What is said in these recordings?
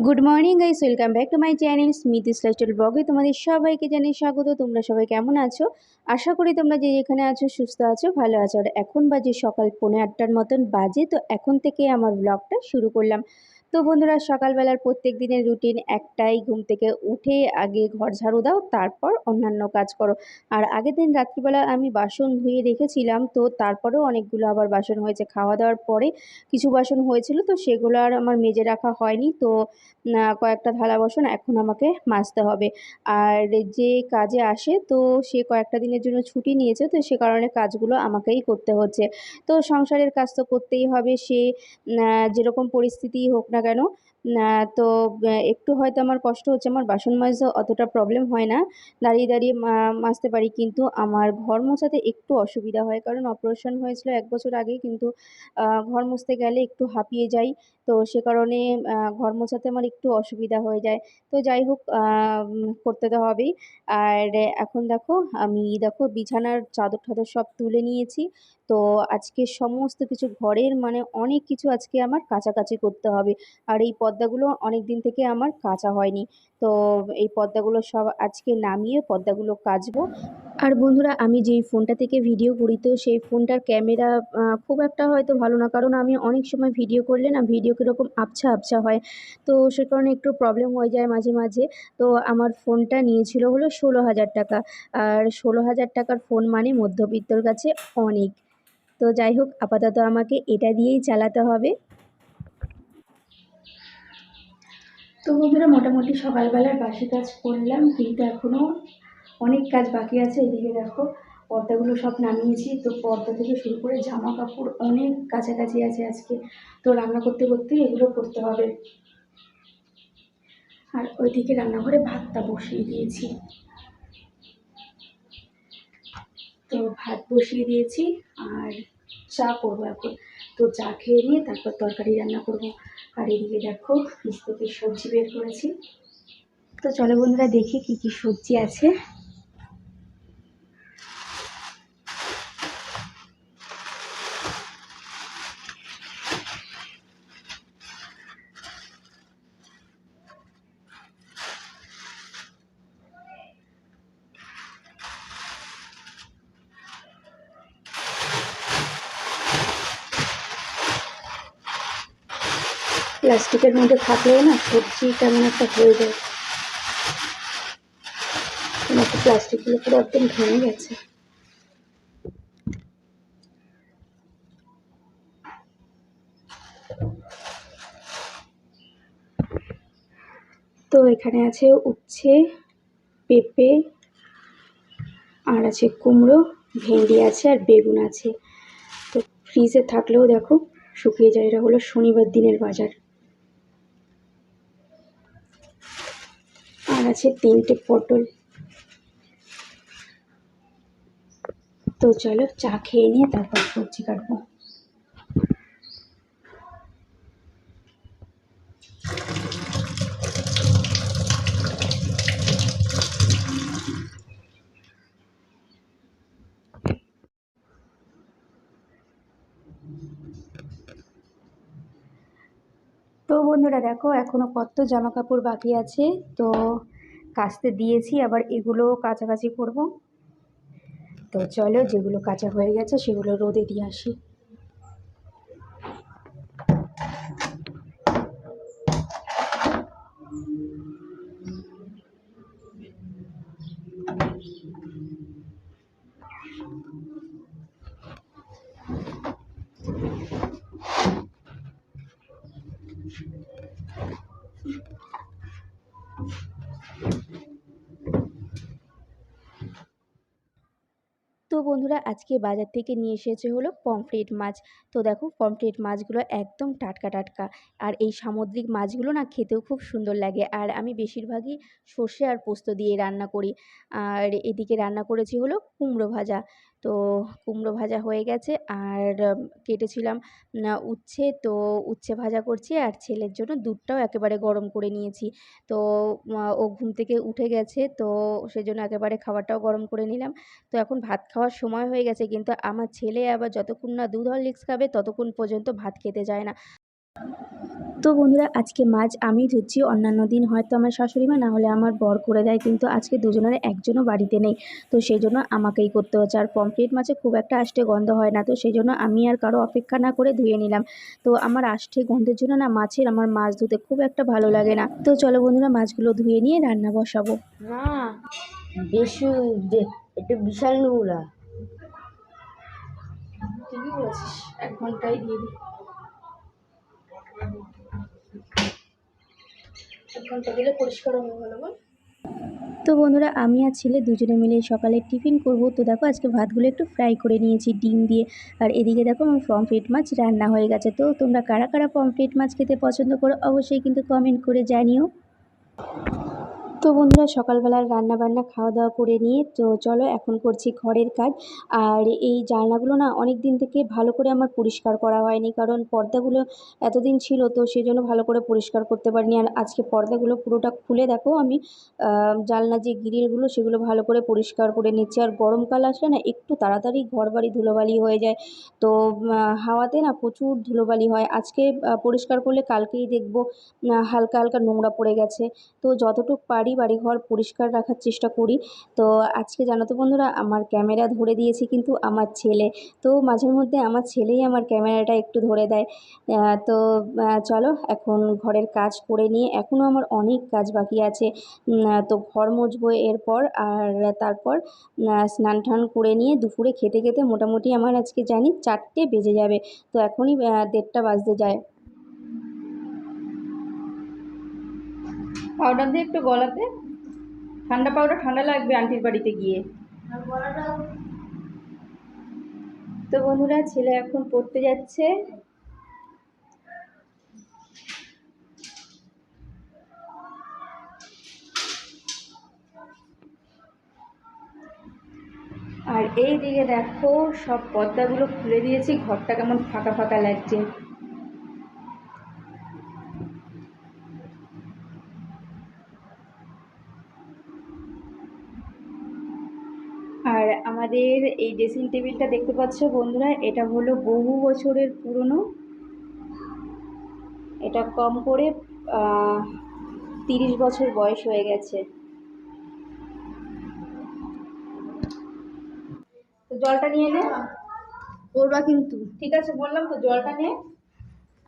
Good morning guys welcome back to my channel Smith lifestyle ব্লগে তোমাদের সবাইকে জানিয়ে স্বাগত। তোমরা সবাই কেমন আছো? আশা করি তোমরা যে যেখানে আছো, সুস্থ আছো, ভালো আছো। আর এখন বাজে সকাল পৌনে আটটার মতন বাজে, তো এখন থেকে আমার ব্লগটা শুরু করলাম। তো বন্ধুরা, সকালবেলার প্রত্যেক দিনের রুটিন একটাই। ঘুম থেকে উঠে আগে ঘর ঝাড়ু দাও, তারপর অন্যান্য কাজ করো। আর আগের দিন রাত্রিবেলা আমি বাসন ধুয়ে রেখেছিলাম, তো তারপরেও অনেকগুলো আবার বাসন হয়েছে। খাওয়া দাওয়ার পরে কিছু বাসন হয়েছিল, তো সেগুলো আর আমার মেজে রাখা হয়নি। তো কয়েকটা থালা বাসন এখন আমাকে মাজতে হবে। আর যে কাজে আসে, তো সে কয়েকটা দিনের জন্য ছুটি নিয়েছে, তো সে কারণে কাজগুলো আমাকেই করতে হচ্ছে। তো সংসারের কাজ তো করতেই হবে। সে যেরকম পরিস্থিতি হোক না কেন তো একটু হয়তো আমার কষ্ট হচ্ছে, আমার বাসন মাজতে অতটা প্রবলেম হয় না। দাঁড়িয়ে দাঁড়িয়ে মাজতে পারি, কিন্তু আমার ঘর মোছাতে একটু অসুবিধা হয়, কারণ অপারেশন হয়েছিল এক বছর আগে কিন্তু ঘর মুছতে গেলে একটু হাঁপিয়ে যাই। তো, সে কারণে ঘর মোছাতে আমার একটু অসুবিধা হয়ে যায়। তো, যাই হোক করতে তো হবেই। আর এখন দেখো, আমি দেখো বিছানার চাদর টাদর সব তুলে নিয়েছি। তো, আজকে সমস্ত কিছু ঘরের মানে অনেক কিছু আজকে আমার কাছাকাছি করতে হবে। আর এই পর্দাগুলো অনেক দিন থেকে আমার কাচা হয়নি। তো এই পর্দাগুলো সব আজকে নামিয়ে পর্দাগুলো কাচবো। আর বন্ধুরা, আমি যেই ফোনটা থেকে ভিডিও করি, তো সেই ফোনটার ক্যামেরা খুব একটা হয়তো ভালো না। কারণ আমি অনেক সময় ভিডিও করলে না, ভিডিও কীরকম আবছা আবছা হয়। তো সে কারণে একটু প্রবলেম হয়ে যায় মাঝে মাঝে। তো আমার ফোনটা নিয়েছিল হলো ষোলো হাজার টাকা। আর ষোলো হাজার টাকার ফোন মানে মধ্যবিত্তর কাছে অনেক। তো যাই হোক, আপাতত আমাকে এটা দিয়েই চালাতে হবে। তো বন্ধুরা, মোটামুটি সকালবেলার বাসি কাজ করলাম, কিন্তু এখনও অনেক কাজ বাকি আছে। এদিকে দেখো, পর্দাগুলো সব নামিয়েছি। তো পর্দা থেকে শুরু করে জামা কাপড় অনেক কাছাকাছি আছে আজকে। তো রান্না করতে করতে এগুলো করতে হবে। আর ওইদিকে রান্নাঘরে ভাতটা বসিয়ে দিয়েছি। তো ভাত বসিয়ে দিয়েছি, আর চা করব এখন। তো চা খেয়ে নিয়ে তারপর তরকারি রান্না করব। আর এদিকে দেখো ফ্রিজ থেকে সবজি বের করেছি। তো চলো বন্ধুরা দেখি কি কি সবজি আছে। প্লাস্টিকের মধ্যে থাকলেও না সবজি কেমন একটা হয়ে যায়। প্লাস্টিক প্লাস্টিকগুলো পুরো একদম ভেঙে গেছে। তো এখানে আছে উচ্ছে, পেঁপে, আর আছে কুমড়ো, ভেন্ডি আছে আর বেগুন আছে। তো ফ্রিজে থাকলেও দেখো শুকিয়ে যায়। এটা হলো শনিবার দিনের বাজার আর আছে তিনটে পটল। তো চলো চা খেয়ে নিয়ে তারপর সবজি কাটবো। তো বন্ধুরা দেখো এখনও কত জামা কাপড় বাকি আছে। তো কাচতে দিয়েছি, আবার এগুলোও কাছাকাছি করব। তো চলো যেগুলো কাঁচা হয়ে গেছে সেগুলো রোদে দিয়ে আসি। তো বন্ধুরা, আজকে বাজার থেকে নিয়ে এসেছে হলো পমফ্রেট মাছ। তো দেখো, পমফ্রেট মাছগুলো একদম টাটকা টাটকা। আর এই সামুদ্রিক মাছগুলো না খেতেও খুব সুন্দর লাগে। আর আমি বেশিরভাগই সর্ষে আর পোস্ত দিয়ে রান্না করি। আর এদিকে রান্না করেছি হলো কুমড়ো ভাজা। তো কুমড়ো ভাজা হয়ে গেছে। আর কেটেছিলাম উচ্ছে। তো উচ্ছে ভাজা করছি আর ছেলের জন্য দুধটাও একেবারে গরম করে নিয়েছি। তো ও ঘুম থেকে উঠে গেছে। তো সেজন্য একেবারে খাবারটাও গরম করে নিলাম। তো এখন ভাত খাওয়ার সময় হয়ে গেছে। কিন্তু আমার ছেলে আবার যতক্ষণ না দুধ হরলিক্স খাবে, ততক্ষণ পর্যন্ত ভাত খেতে যায় না। তো বন্ধুরা আজকে মাছ আমি ধুচ্ছি অন্যান্য দিন হয়তো আমার শাশুড়ি মা না হলে আমার বর করে দেয় কিন্তু আজকে দুজনের একজনও বাড়িতে নেই। তো সেই জন্য আমাকেই করতে হচ্ছে। আর পমফ্রেট মাছে খুব একটা আষ্টে গন্ধ হয় না তো সেই জন্য আমি আর কারও অপেক্ষা না করে ধুয়ে নিলাম। তো আমার আষ্টে গন্ধের জন্য না মাছের আমার মাছ ধুতে খুব একটা ভালো লাগে না। তো চলো বন্ধুরা মাছগুলো ধুয়ে নিয়ে রান্না বসাবো। বেশি বিশাল নোংরা। ঠিকই বলেছিস? এক ঘন্টায় দিয়ে দিই। তো বন্ধুরা, আমি আর ছেলে দুজনে মিলে সকালে টিফিন করব। তো দেখো, আজকে ভাতগুলো একটু ফ্রাই করে নিয়েছি, ডিম দিয়ে। আর এদিকে দেখো, আমার পমফ্রেট মাছ রান্না হয়ে গেছে। তো তোমরা কারা কারা পমফ্রেট মাছ খেতে পছন্দ করো, অবশ্যই কিন্তু কমেন্ট করে জানিও। তো বন্ধুরা, সকালবেলার রান্না বান্না খাওয়া দাওয়া করে নিয়ে, তো চলো এখন করছি ঘরের কাজ। আর এই জানলাগুলো না অনেক দিন থেকে ভালো করে আমার পরিষ্কার করা হয়নি, কারণ পর্দাগুলো এতদিন ছিল, তো সেই জন্য ভালো করে পরিষ্কার করতে পারিনি। আর আজকে পর্দাগুলো পুরোটা খুলে দেখো আমি। জানলা যে গ্রিলগুলো, সেগুলো ভালো করে পরিষ্কার করে নিচ্ছি। আর গরমকাল আসলে না একটু তাড়াতাড়ি ঘর বাড়ি ধুলোবালি হয়ে যায়। তো হাওয়াতে না প্রচুর ধুলোবালি হয়। আজকে পরিষ্কার করলে কালকেই দেখব হালকা হালকা নোংরা পড়ে গেছে। তো যতটুকু পারি বাড়িঘর পরিষ্কার রাখার চেষ্টা করি। তো আজকে জানো তো বন্ধুরা, আমার ক্যামেরা ধরে দিয়েছে কিন্তু আমার ছেলে। তো মাঝের মধ্যে আমার ছেলেই আমার ক্যামেরাটা একটু ধরে দেয়। তো চলো এখন ঘরের কাজ করে নিয়ে এখনও আমার অনেক কাজ বাকি আছে। তো ঘর মুছবো এরপর আর তারপর স্নান টান করে নিয়ে দুপুরে খেতে খেতে মোটামুটি আমার আজকে জানি চারটে বেজে যাবে। তো এখনই দেড়টা বাজতে যায়। পাউডার দিয়ে একটু গলাতে। ঠান্ডা পাউডার ঠান্ডা লাগবে আন্টির বাড়িতে গিয়ে। তো বন্ধুরা, ছেলে এখন পড়তে যাচ্ছে। আর এই দিকে দেখো, সব পর্দাগুলো খুলে দিয়েছি, ঘরটা কেমন ফাঁকা ফাঁকা লাগছে আর আমাদের এই ড্রেসিং টেবিলটা দেখতে পাচ্ছ বন্ধুরা এটা হলো বহু বছরের পুরনো। এটা কম করে তিরিশ বছর বয়স হয়ে গেছে। তো জলটা নিয়ে নে। করবা কিন্তু। ঠিক আছে বললাম তো জলটা নে।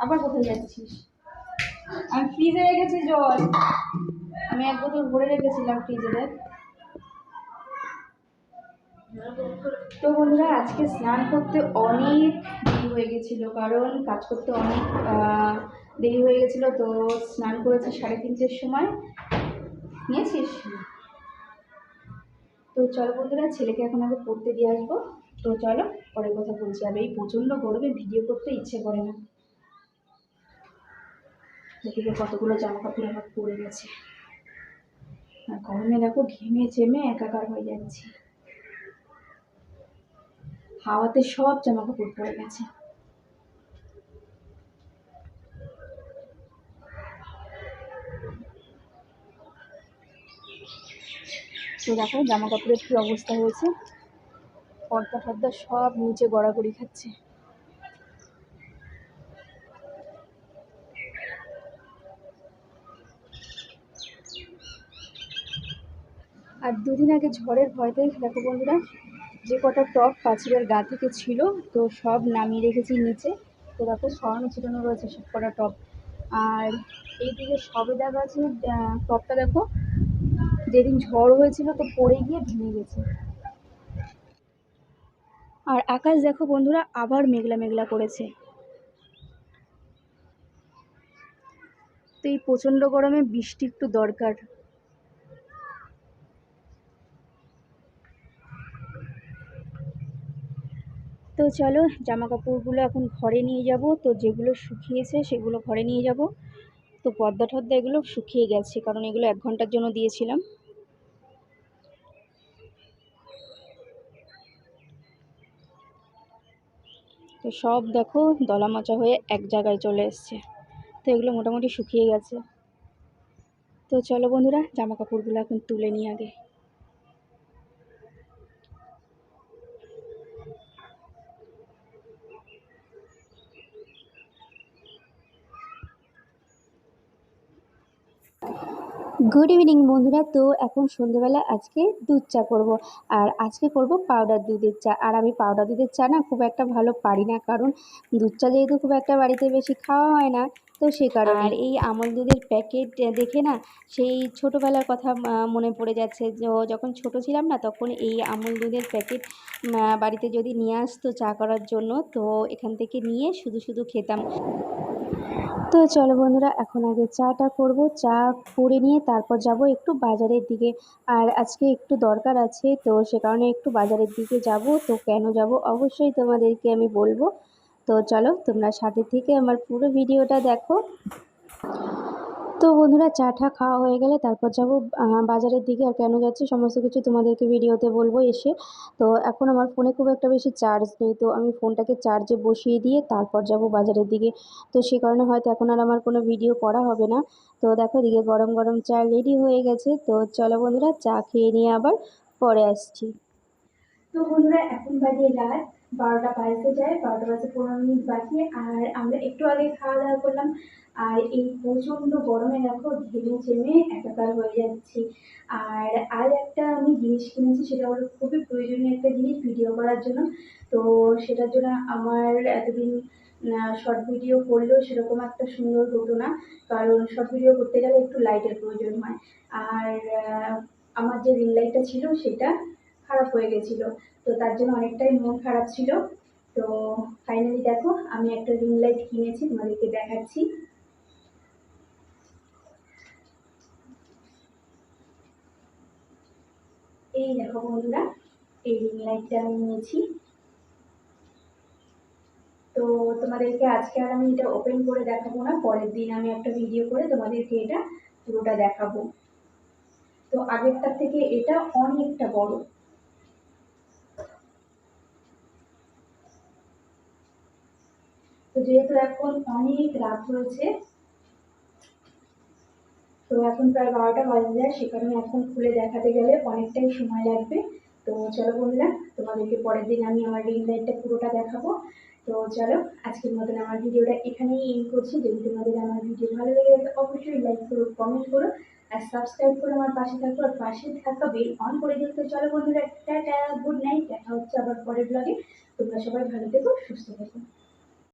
আবার কোথায় যাচ্ছিস? আমি ফ্রিজে রেখেছি জল। আমি এক বোতল ভরে রেখেছিলাম ফ্রিজে দেখ তো বন্ধুরা, আজকে স্নান করতে অনেক দেরি হয়ে গেছিল, কারণ কাজ করতে অনেক দেরি হয়ে গেছিল, তো স্নান করেছি সাড়ে তিনটের সময়। নিয়েছিস? তো চলো বন্ধুরা, ছেলেকে এখন আগে পড়তে দিয়ে আসব। তো চলো, পরে কথা বলছি। আর এই প্রচণ্ড গরমে ভিডিও করতে ইচ্ছে করে না। এদিকে কতগুলো জামা কাপড় আমার পড়ে গেছে। আর গরমে দেখো, ঘেমে চেমে একাকার হয়ে যাচ্ছে। হাওয়াতে সব জামা কাপড় পড়ে গেছে। তো দেখো জামা কাপড়ের কি অবস্থা হয়েছে। পর্দা ফর্দা সব নিচে গড়াগড়ি খাচ্ছে। আর দুদিন আগে ঝড়ের ভয়তে দেখো বন্ধুরা। যে কটা টপ পাঁচিলের গা থেকে ছিল তো সব নামিয়ে রেখেছি নিচে। তো দেখো সরানো ছিটানো রয়েছে সব কটা টপ। আর এইদিকে গাছের আহ, টপটা দেখো যেদিন ঝড় হয়েছিল তো পড়ে গিয়ে ভেঙে গেছে। আর আকাশ দেখো বন্ধুরা আবার মেঘলা মেঘলা করেছে। তো এই প্রচণ্ড গরমে বৃষ্টি একটু দরকার। তো চলো জামা কাপড়গুলো এখন ঘরে নিয়ে যাব। তো যেগুলো শুকিয়েছে সেগুলো ঘরে নিয়ে যাব। তো পর্দা টর্দা এগুলো শুকিয়ে গেছে, কারণ এগুলো এক ঘণ্টার জন্য দিয়েছিলাম। তো সব দেখো দলা মাচা হয়ে এক জায়গায় চলে এসছে। তো এগুলো মোটামুটি শুকিয়ে গেছে। তো চলো বন্ধুরা জামা কাপড়গুলো এখন তুলে নিই আগে। গুড ইভিনিং বন্ধুরা। তো এখন সন্ধেবেলা আজকে দুধ চা করব। আর আজকে করব পাউডার দুধের চা। আর আমি পাউডার দুধের চা না খুব একটা ভালো পারি না কারণ দুধ চা যেহেতু খুব একটা বাড়িতে বেশি খাওয়া হয় না তো সে কারণে। আর এই আমল দুধের প্যাকেট দেখে না সেই ছোটোবেলার কথা মনে পড়ে যাচ্ছে। যে যখন ছোট ছিলাম না তখন এই আমল দুধের প্যাকেট বাড়িতে যদি নিয়ে আসতো চা করার জন্য তো এখান থেকে নিয়ে শুধু শুধু খেতাম। তো চলো বন্ধুরা, এখন আগে চাটা করব। চা করে নিয়ে তারপর যাব একটু বাজারের দিকে। আর আজকে একটু দরকার আছে, তো সে কারণে একটু বাজারের দিকে যাব। তো কেন যাব অবশ্যই তোমাদেরকে আমি বলব। তো চলো তোমরা সাথে থেকে আমার পুরো ভিডিওটা দেখো। তো বন্ধুরা, চা টা খাওয়া হয়ে গেলে তারপর যাব বাজারের দিকে আর কেন যাচ্ছি সমস্ত কিছু তোমাদেরকে ভিডিওতে বলব এসে। তো এখন আমার ফোনে খুব একটা বেশি চার্জ নেই, তো আমি ফোনটাকে চার্জে বসিয়ে দিয়ে তারপর যাব বাজারের দিকে। তো সে কারণে হয়তো এখন আর আমার কোনো ভিডিও করা হবে না। তো দেখো, এদিকে গরম গরম চা রেডি হয়ে গেছে। তো চলো বন্ধুরা, চা খেয়ে নিয়ে আবার পরে আসছি। তো বন্ধুরা, এখন বাজে রাত। বারোটা বাজতে যায়, বারোটা বাজে পনেরো মিনিট বাকি আর আমরা একটু আগে খাওয়া দাওয়া করলাম। আর এই প্রচণ্ড গরমে দেখো ঘেমে চেমে একাকার হয়ে যাচ্ছি। আর আর একটা আমি জিনিস কিনেছি, সেটা হলো খুবই প্রয়োজনীয় একটা জিনিস ভিডিও করার জন্য। তো সেটার জন্য আমার এতদিন শর্ট ভিডিও করলেও সেরকম একটা সুন্দর হতো না। কারণ শর্ট ভিডিও করতে গেলে একটু লাইটের প্রয়োজন হয়। আর আমার যে রিং লাইটটা ছিল, সেটা খারাপ হয়ে গেছিল। তো তার জন্য অনেকটাই মন খারাপ ছিল। তো ফাইনালি দেখো, আমি একটা রিং লাইট কিনেছি, তোমাদেরকে দেখাচ্ছি। এই দেখো বন্ধুরা, এই রিং লাইটটা আমি নিয়েছি। তো তোমাদেরকে আজকে আর আমি এটা ওপেন করে দেখাবো না, পরের দিন আমি একটা ভিডিও করে তোমাদেরকে এটা পুরোটা দেখাবো। তো আগেরটার থেকে এটা অনেকটা বড়। যেহেতু এখন অনেক রাত হয়েছে, তো এখন প্রায় বারোটা বাজে যায়, সে কারণে এখন খুলে দেখাতে গেলে অনেকটাই সময় লাগবে। তো চলো বন্ধুরা, তোমাদেরকে পরের দিন আমি আমার রিং লাইটটা পুরোটা দেখাবো। তো চলো, আজকের মতন আমার ভিডিওটা এখানেই এন্ড করছি। যদি তোমাদের আমার ভিডিও ভালো লেগে থাকে, অবশ্যই লাইক করো কমেন্ট করো, আর সাবস্ক্রাইব করে আমার পাশে থাকো, আর পাশে থাকা বেল অন করে দিও। তো চলো বন্ধুরা, টাটা গুড নাইট দেখা হচ্ছে আবার পরের ব্লগে তোমরা সবাই ভালো থেকো, সুস্থ থেকো।